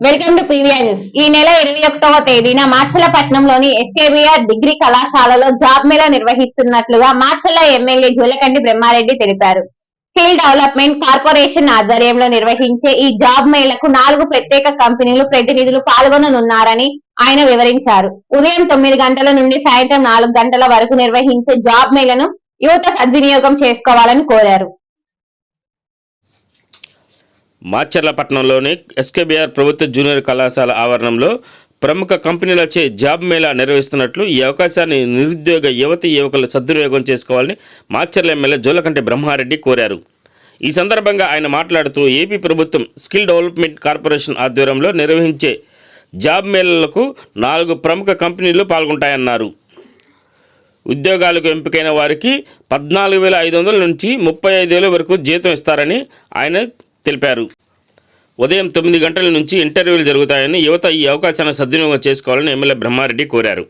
Welcome to PVR news ఈ నెల ఇరవై ఒకటవ తేదీన మాచలపట్నంలోని ఎస్కేబీఆర్ డిగ్రీ కళాశాలలో జాబ్ మేళా నిర్వహిస్తున్నట్లుగా మాచల్ల ఎమ్మెల్యే జూలకంటి బ్రహ్మారెడ్డి తెలిపారు. స్కిల్ డెవలప్మెంట్ కార్పొరేషన్ ఆధ్వర్యంలో నిర్వహించే ఈ జాబ్ మేళకు నాలుగు ప్రత్యేక కంపెనీలు ప్రతినిధులు పాల్గొననున్నారని ఆయన వివరించారు. ఉదయం తొమ్మిది గంటల నుండి సాయంత్రం నాలుగు గంటల వరకు నిర్వహించే జాబ్ మేళను యువత సద్వినియోగం చేసుకోవాలని కోరారు. మాచర్లపట్నంలోని ఎస్కేబిఆర్ ప్రభుత్వ జూనియర్ కళాశాల ఆవరణంలో ప్రముఖ కంపెనీలచే జాబ్ మేళా నిర్వహిస్తున్నట్లు ఈ అవకాశాన్ని నిరుద్యోగ యువతి యువకులు సద్వినియోగం చేసుకోవాలని మాచర్ల ఎమ్మెల్యే జోలకంటి బ్రహ్మారెడ్డి కోరారు. ఈ సందర్భంగా ఆయన మాట్లాడుతూ ఏపీ ప్రభుత్వం స్కిల్ డెవలప్మెంట్ కార్పొరేషన్ ఆధ్వర్యంలో నిర్వహించే జాబ్ మేళలకు నాలుగు ప్రముఖ కంపెనీలు పాల్గొంటాయన్నారు. ఉద్యోగాలకు ఎంపికైన వారికి పద్నాలుగు వేల ఐదు వందల నుంచి ముప్పై ఐదు వేల వరకు జీతం ఇస్తారని ఆయన తెలిపారు. ఉదయం తొమ్మిది గంటల నుంచి ఇంటర్వ్యూలు జరుగుతాయని యువత ఈ అవకాశాన్ని సద్వినియోగం చేసుకోవాలని ఎమ్మెల్యే బ్రహ్మారెడ్డి కోరారు.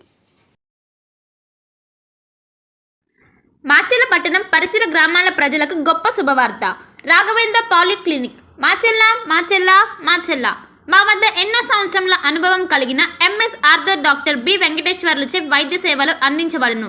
మాచెల్ల పట్టణం పరిసర గ్రామాల ప్రజలకు గొప్ప శుభవార్త. రాఘవేంద్ర పాలిక్లినిక్. మాచెల్ల మాచెల్ల మాచెల్ల మా వద్ద ఎన్నో సంవత్సరముల అనుభవం కలిగిన ఎంఎస్ ఆర్థర్ డాక్టర్ బి వెంకటేశ్వర్లచే వైద్య సేవలు అందించబడును.